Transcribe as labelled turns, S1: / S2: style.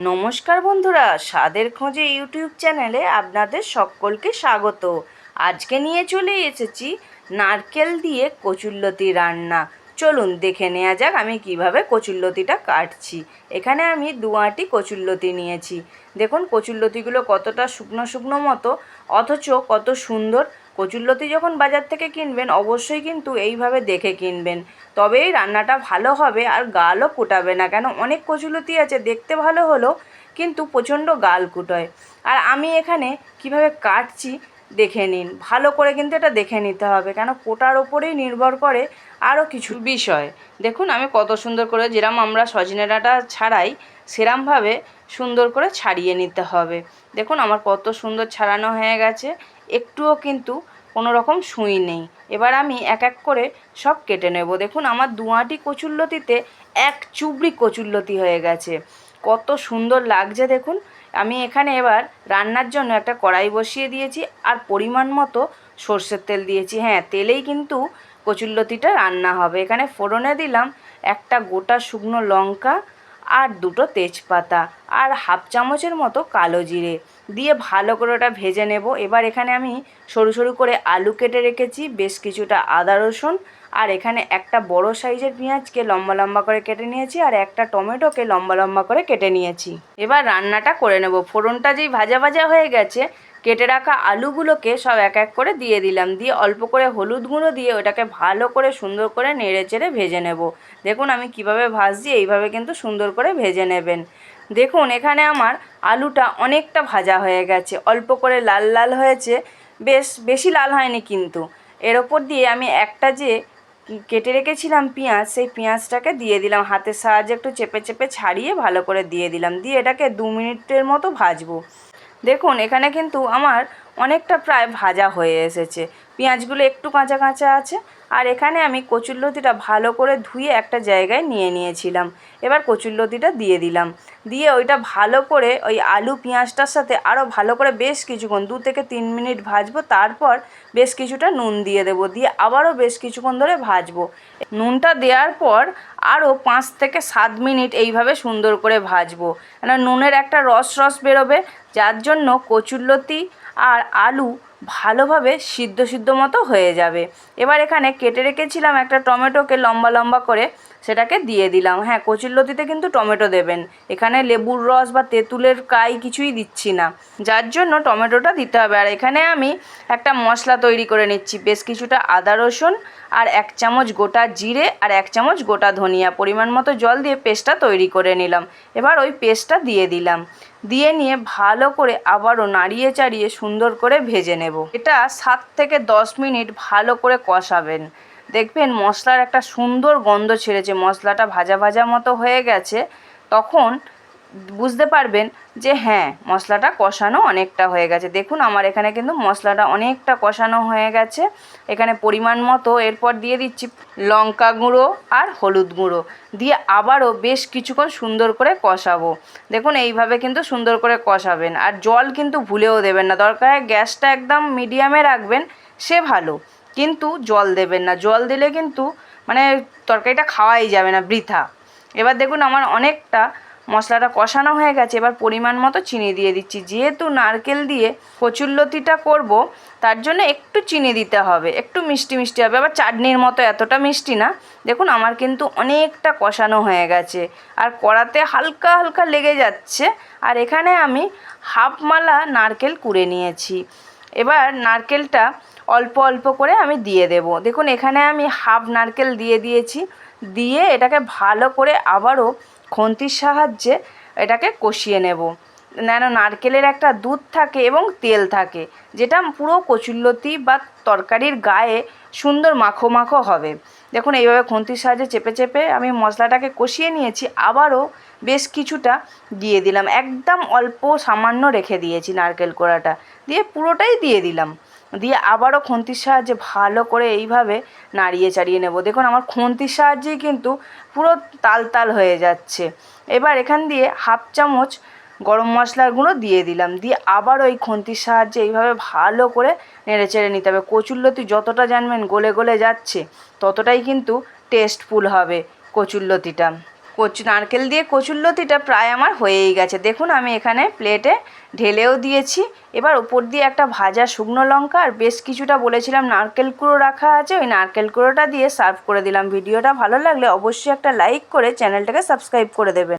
S1: নমস্কার বন্ধুরা, স্বাদের খোঁজে ইউটিউব চ্যানেলে আপনাদের সকলকে স্বাগত। আজকে নিয়ে চলে এসেছি নারকেল দিয়ে কচুল্লতি রান্না। চলুন দেখে নেওয়া যাক আমি কীভাবে কচুল্লতিটা কাটছি। এখানে আমি দুয়াটি কচুল্লতি নিয়েছি। দেখুন কচুল্লতিগুলো কতটা শুকনো শুকনো মতো, অথচ কত সুন্দর কচুল্লতি যখন বাজার থেকে কিনবেন, অবশ্যই কিন্তু এইভাবে দেখে কিনবেন। তবেই রান্নাটা ভালো হবে আর গালও কুটাবে না। কেন? অনেক কচুলতি আছে, দেখতে ভালো হলো, কিন্তু প্রচণ্ড গাল কুটোয় আর আমি এখানে কীভাবে কাটছি দেখে নিন। ভালো করে কিন্তু এটা দেখে নিতে হবে। কেন? কোটার ওপরেই নির্ভর করে আরও কিছু বিষয়। দেখুন, আমি কত সুন্দর করে যেরম আমরা সজনে ডাঁটা ছাড়াই, সেরমভাবে সুন্দর করে ছাড়িয়ে নিতে হবে। দেখুন, আমার কত সুন্দর ছাড়ানো হয়ে গেছে। একটুও কিন্তু কোনো রকম সুই নেই। এবার আমি এক এক করে সব কেটে নেব। দেখুন, আমার দুয়াটি কচুল্লতিতে এক চুবড়ি কচুল্লতি হয়ে গেছে। কত সুন্দর লাগছে, দেখুন। আমি এখানে এবার রান্নার জন্য একটা কড়াই বসিয়ে দিয়েছি আর পরিমাণ মতো সর্ষের তেল দিয়েছি। হ্যাঁ তেলেই কিন্তু কচুল্লতিটা রান্না হবে। এখানে ফোড়নে দিলাম একটা গোটা শুকনো লঙ্কা আর দুটো তেজপাতা আর হাফ চামচের মতো কালো জিরে। দিয়ে ভালো করে ওটা ভেজে নেব। এবার এখানে আমি সরু সরু করে আলু কেটে রেখেছি, বেশ কিছুটা আদা রসুন আর এখানে একটা বড় সাইজের পেঁয়াজকে লম্বা লম্বা করে কেটে নিয়েছি আর একটা টমেটোকে লম্বা লম্বা করে কেটে নিয়েছি। এবার রান্নাটা করে নেব। ফোড়নটা যেই ভাজা ভাজা হয়ে গেছে, কেটে রাখা আলুগুলোকে সব এক এক করে দিয়ে দিলাম। দিয়ে অল্প করে হলুদ গুঁড়ো দিয়ে ওটাকে ভালো করে সুন্দর করে নেড়ে চেড়ে ভেজে নেব। দেখুন আমি কীভাবে ভাজছি, এইভাবে কিন্তু সুন্দর করে ভেজে নেবেন। দেখুন এখানে আমার আলুটা অনেকটা ভাজা হয়ে গেছে। অল্প করে লাল লাল হয়েছে। বেশ, বেশি লাল হয়নি কিন্তু। এর ওপর দিয়ে আমি একটা যে কেটে রেখেছিলাম পেঁয়াজ, সেই পেঁয়াজটাকে দিয়ে দিলাম। হাতের সাহায্যে একটু চেপে চেপে ছাড়িয়ে ভালো করে দিয়ে দিলাম। দিয়ে এটাকে দু মিনিটের মতো ভাজবো। দেখুন, এখানে কিন্তু আমার অনেকটা প্রায় ভাজা হয়ে এসেছে। পেঁয়াজগুলো একটু কাঁচা কাঁচা আছে। আর এখানে আমি কচুরলতিটা ভালো করে ধুয়ে একটা জায়গায় নিয়ে নিয়েছিলাম। এবার কচুরলতিটা দিয়ে দিলাম। দিয়ে ওইটা ভালো করে ওই আলু পেঁয়াজটার সাথে আরও ভালো করে বেশ কিছুক্ষণ, দু থেকে তিন মিনিট ভাজবো, তারপর বেশ কিছুটা নুন দিয়ে দেবো। দিয়ে আবারও বেশ কিছুক্ষণ ধরে ভাজবো। নুনটা দেওয়ার পর আরও পাঁচ থেকে সাত মিনিট এইভাবে সুন্দর করে ভাজবো। কেন নুনের একটা রস রস বেরোবে। যার জন্য কচুরলতি আর আলু ভালোভাবে সিদ্ধ সিদ্ধ মতো হয়ে যাবে। এবার এখানে কেটে রেখেছিলাম একটা টমেটোকে লম্বা লম্বা করে সেটাকে দিয়ে দিলাম। হ্যাঁ কচুরলতিতে কিন্তু টমেটো দেবেন। এখানে লেবুর রস বা তেঁতুলের কাই কিছুই দিচ্ছি না। যার জন্য টমেটোটা দিতে হবে। আর এখানে আমি একটা মশলা তৈরি করে নিচ্ছি। বেশ কিছুটা আদা রসুন আর এক চামচ গোটা জিরে আর এক চামচ গোটা ধনিয়া পরিমাণ মতো জল দিয়ে পেস্টটা তৈরি করে নিলাম। এবার ওই পেস্টটা দিয়ে দিলাম। দিয়ে নিয়ে ভালো করে আবারও নাড়িয়ে চাড়িয়ে সুন্দর করে ভেজে নেব। এটা সাত থেকে দশ মিনিট ভালো করে কষাবেন। দেখবেন মশলার একটা সুন্দর গন্ধ ছেড়েছে, মশলাটা ভাজা ভাজা মতো হয়ে গেছে, তখন বুঝতে পারবেন যে হ্যাঁ মশলাটা কষানো অনেকটা হয়ে গেছে। দেখুন আমার এখানে কিন্তু মশলাটা অনেকটা কষানো হয়ে গেছে। এখানে পরিমাণ মতো এরপর দিয়ে দিচ্ছি লঙ্কা গুঁড়ো আর হলুদ গুঁড়ো। দিয়ে আবারও বেশ কিছুক্ষণ সুন্দর করে কষাবো। দেখুন এইভাবে কিন্তু সুন্দর করে কষাবেন। আর জল কিন্তু ভুলেও দেবেন না। দরকার গ্যাসটা একদম মিডিয়ামে রাখবেন, সে ভালো। কিন্তু জল দেবেন না। জল দিলে কিন্তু মানে তরকারিটা খাওয়াই যাবে না বৃথা। এবার দেখুন আমার অনেকটা মশলাটা কষানো হয়ে গেছে, এবার পরিমাণ মতো চিনি দিয়ে দিচ্ছি। যেহেতু নারকেল দিয়ে কচুরলতিটা করব, তার জন্য একটু চিনি দিতে হবে, একটু মিষ্টি মিষ্টি হবে। আবার চাটনির মতো এতটা মিষ্টি না, দেখুন আমার কিন্তু অনেকটা কষানো হয়ে গেছে। আর কড়াতে হালকা হালকা লেগে যাচ্ছে, আর এখানে আমি হাফ মালা নারকেল কুড়ে নিয়েছি। এবার নারকেলটা অল্প অল্প করে আমি দিয়ে দেব। দেখুন এখানে আমি হাফ নারকেল দিয়ে দিয়েছি, দিয়ে এটাকে ভালো করে আবারও খন্তির সাহায্যে এটাকে কষিয়ে নেব। যেন নারকেলের একটা দুধ থাকে এবং তেল থাকে, যেটা পুরো কচুল্লতি বা তরকারির গায়ে সুন্দর মাখো মাখো হবে। দেখুন, এইভাবে খুন্তির সাহায্যে চেপে চেপে আমি মশলাটাকে কষিয়ে নিয়েছি, আবারও বেশ কিছুটা দিয়ে দিলাম। একদম অল্প সামান্য রেখে দিয়েছি নারকেল কোড়াটা, দিয়ে পুরোটাই দিয়ে দিলাম। দিয়ে আবারও খুন্তির সাহায্যে ভালো করে এইভাবে নাড়িয়ে চাড়িয়ে নেব। দেখুন, আমার খুন্তির সাহায্যেই কিন্তু পুরো তাল তাল হয়ে যাচ্ছে। এবার এখান দিয়ে হাফ চামচ গরম মশলার গুঁড়ো দিয়ে দিলাম। দিয়ে আবার ওই খুন্তির সাহায্যে এইভাবে ভালো করে নেড়ে চেড়ে নিতে হবে। কচুরলতি যতটা জানবেন গলে গলে যাচ্ছে, ততটাই কিন্তু টেস্টফুল হবে কচুরলতিটা কচু নারকেল দিয়ে কচুর লতিটা প্রায় আমার হয়েই গেছে। দেখুন, আমি এখানে প্লেটে ঢেলেও দিয়েছি। এবার ওপর দিয়ে একটা ভাজা শুকনো লঙ্কা আর বেশ কিছুটা বলেছিলাম নারকেল কুড়ো রাখা আছে, ওই নারকেল কুড়োটা দিয়ে সার্ভ করে দিলাম। ভিডিওটা ভালো লাগলে অবশ্যই একটা লাইক করে চ্যানেলটাকে সাবস্ক্রাইব করে দেবেন।